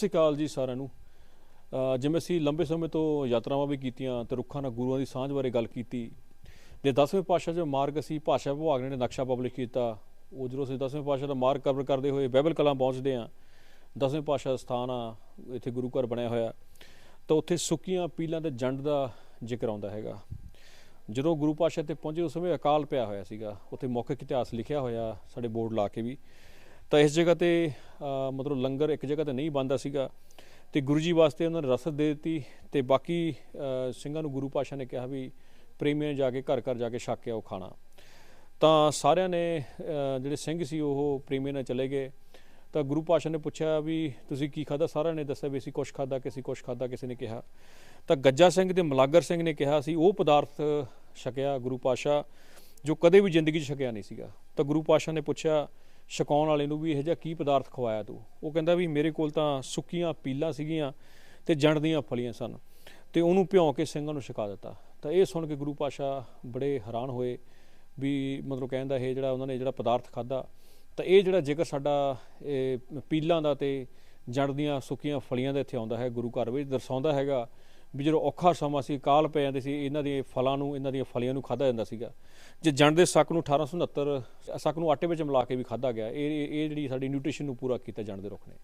ਸਤਿ ਸ਼੍ਰੀ ਅਕਾਲ ਜੀ ਸਾਰਿਆਂ ਨੂੰ। ਜਿਵੇਂ ਅਸੀਂ ਲੰਬੇ ਸਮੇਂ ਤੋਂ ਯਾਤਰਾਵਾਂ ਵੀ ਕੀਤੀਆਂ ਤੇ ਰੁੱਖਾਂ ਨਾਲ ਗੁਰੂਆਂ ਦੀ ਸਾਂਝ ਬਾਰੇ ਗੱਲ ਕੀਤੀ, ਤੇ 10ਵੇਂ ਪਾਤਸ਼ਾਹ ਜੋ ਮਾਰਗ ਅਸੀਂ ਭਾਸ਼ਾ ਵਿਭਾਗ ਨੇ ਨਕਸ਼ਾ ਪਬਲਿਸ਼ ਕੀਤਾ। ਉਹ ਜਦੋਂ ਅਸੀਂ 10ਵੇਂ ਪਾਤਸ਼ਾਹ ਦਾ ਮਾਰਗ ਕਵਰ ਕਰਦੇ ਹੋਏ ਬਹਿਬਲ ਕਲਾਂ ਪਹੁੰਚਦੇ ਹਾਂ 10ਵੇਂ ਪਾਤਸ਼ਾਹ ਦਾ ਸਥਾਨ ਆ, ਇੱਥੇ ਗੁਰੂ ਘਰ ਬਣਿਆ ਹੋਇਆ। ਤਾਂ ਉੱਥੇ ਸੁੱਕੀਆਂ ਪੀਲਾਂ ਤੇ ਜੰਡ ਦਾ ਜ਼ਿਕਰ ਆਉਂਦਾ ਹੈਗਾ। ਜਦੋਂ ਗੁਰੂ ਪਾਤਸ਼ਾਹ ਤੇ ਪਹੁੰਚੇ, ਉਸ ਸਮੇਂ ਅਕਾਲ ਪਿਆ ਹੋਇਆ ਸੀਗਾ। ਉੱਥੇ ਮੌਖਿਕ ਇਤਿਹਾਸ ਲਿਖਿਆ ਹੋਇਆ ਸਾਡੇ ਬੋਰਡ ਲਾ ਕੇ ਵੀ। ਤਾਂ ਇਸ ਜਗ੍ਹਾ ਤੇ ਮਤਲਬ ਲੰਗਰ ਇੱਕ ਜਗ੍ਹਾ ਤੇ ਨਹੀਂ ਬੰਦਾ ਸੀਗਾ ਤੇ ਗੁਰੂ ਜੀ ਵਾਸਤੇ ਉਹਨਾਂ ਨੇ ਰਸਦ ਦੇ ਦਿੱਤੀ ਤੇ ਬਾਕੀ ਸਿੰਘਾਂ ਨੂੰ ਗੁਰੂ ਪਾਤਸ਼ਾਹ ਨੇ ਕਿਹਾ ਵੀ ਪ੍ਰੇਮੀਆਂ ਨੇ ਜਾ ਕੇ ਘਰ ਘਰ ਜਾ ਕੇ ਛਕ ਕੇ ਆਓ ਖਾਣਾ। ਤਾਂ ਸਾਰਿਆਂ ਨੇ ਜਿਹੜੇ ਸਿੰਘ ਸੀ ਉਹ ਪ੍ਰੇਮੀਆਂ ਨਾਲ ਚਲੇ ਗਏ। ਤਾਂ ਗੁਰੂ ਪਾਤਸ਼ਾਹ ਨੇ ਪੁੱਛਿਆ ਵੀ ਤੁਸੀਂ ਕੀ ਖਾਦਾ ਸਾਰਿਆਂ ਨੇ ਦੱਸਿਆ ਵੀ ਅਸੀਂ ਕੁਛ ਖਾਦਾ ਕਿਸੇ ਕੁਛ ਖਾਦਾ ਕਿਸੇ ਨੇ ਕਿਹਾ। ਤਾਂ ਗੱਜਾ ਸਿੰਘ ਤੇ ਮਲਾਗਰ ਸਿੰਘ ਨੇ ਕਿਹਾ ਸੀ, ਉਹ ਪਦਾਰਥ ਛਕਿਆ ਗੁਰੂ ਪਾਤਸ਼ਾਹ, ਜੋ ਕਦੇ ਵੀ ਜ਼ਿੰਦਗੀ 'ਚ ਛਕਿਆ ਨਹੀਂ ਸੀਗਾ। ਤਾਂ ਗੁਰੂ ਪਾਤਸ਼ਾਹ ਨੇ ਪੁੱਛਿਆ ਛਕਾਉਣ ਵਾਲੇ ਨੂੰ ਵੀ ਇਹ ਜਿਹਾ ਕੀ ਪਦਾਰਥ ਖਵਾਇਆ ਤੂੰ? ਉਹ ਕਹਿੰਦਾ ਵੀ ਮੇਰੇ ਕੋਲ ਤਾਂ ਸੁੱਕੀਆਂ ਪੀਲਾਂ ਸੀਗੀਆਂ ਤੇ ਜੰਡ ਦੀਆਂ ਫਲੀਆਂ ਸਨ ਤੇ ਉਹਨੂੰ ਭਿਉਂ ਕੇ ਸਿੰਘਾਂ ਨੂੰ ਛਕਾ ਦਿੱਤਾ। ਤਾਂ ਇਹ ਸੁਣ ਕੇ ਗੁਰੂ ਪਾਤਸ਼ਾਹ ਬੜੇ ਹੈਰਾਨ ਹੋਏ ਵੀ ਮਤਲਬ ਕਹਿੰਦਾ ਇਹ ਜਿਹੜਾ ਉਹਨਾਂ ਨੇ ਜਿਹੜਾ ਪਦਾਰਥ ਖਾਦਾ ਤਾਂ ਇਹ ਜਿਹੜਾ ਜ਼ਿਕਰ ਸਾਡਾ ਇਹ ਪੀਲਾਂ ਦਾ ਤੇ ਜੜ ਦੀਆਂ ਸੁੱਕੀਆਂ ਫਲੀਆਂ ਦਾ ਇੱਥੇ ਆਉਂਦਾ ਹੈ, ਗੁਰੂ ਘਰ ਵਿੱਚ ਦਰਸਾਉਂਦਾ ਹੈਗਾ ਵੀ ਜਦੋਂ ਔਖਾ ਸਮਾਂ ਸੀ, ਕਾਲ ਪੈ ਜਾਂਦੇ ਸੀ, ਇਹਨਾਂ ਦੇ ਫਲਾਂ ਨੂੰ, ਇਹਨਾਂ ਦੀਆਂ ਫਲੀਆਂ ਨੂੰ ਖਾਦਾ ਜਾਂਦਾ ਸੀਗਾ। ਜੇ ਜਣ ਦੇ ਸੱਕ ਨੂੰ 1869 ਸੱਕ ਨੂੰ ਆਟੇ ਵਿੱਚ ਮਿਲਾ ਕੇ ਵੀ ਖਾਦਾ ਗਿਆ, ਇਹ ਇਹ ਜਿਹੜੀ ਸਾਡੀ ਨਿਊਟ੍ਰੀਸ਼ਨ ਨੂੰ ਪੂਰਾ ਕੀਤਾ ਜਣ ਦੇ ਰੁੱਖ ਨੇ।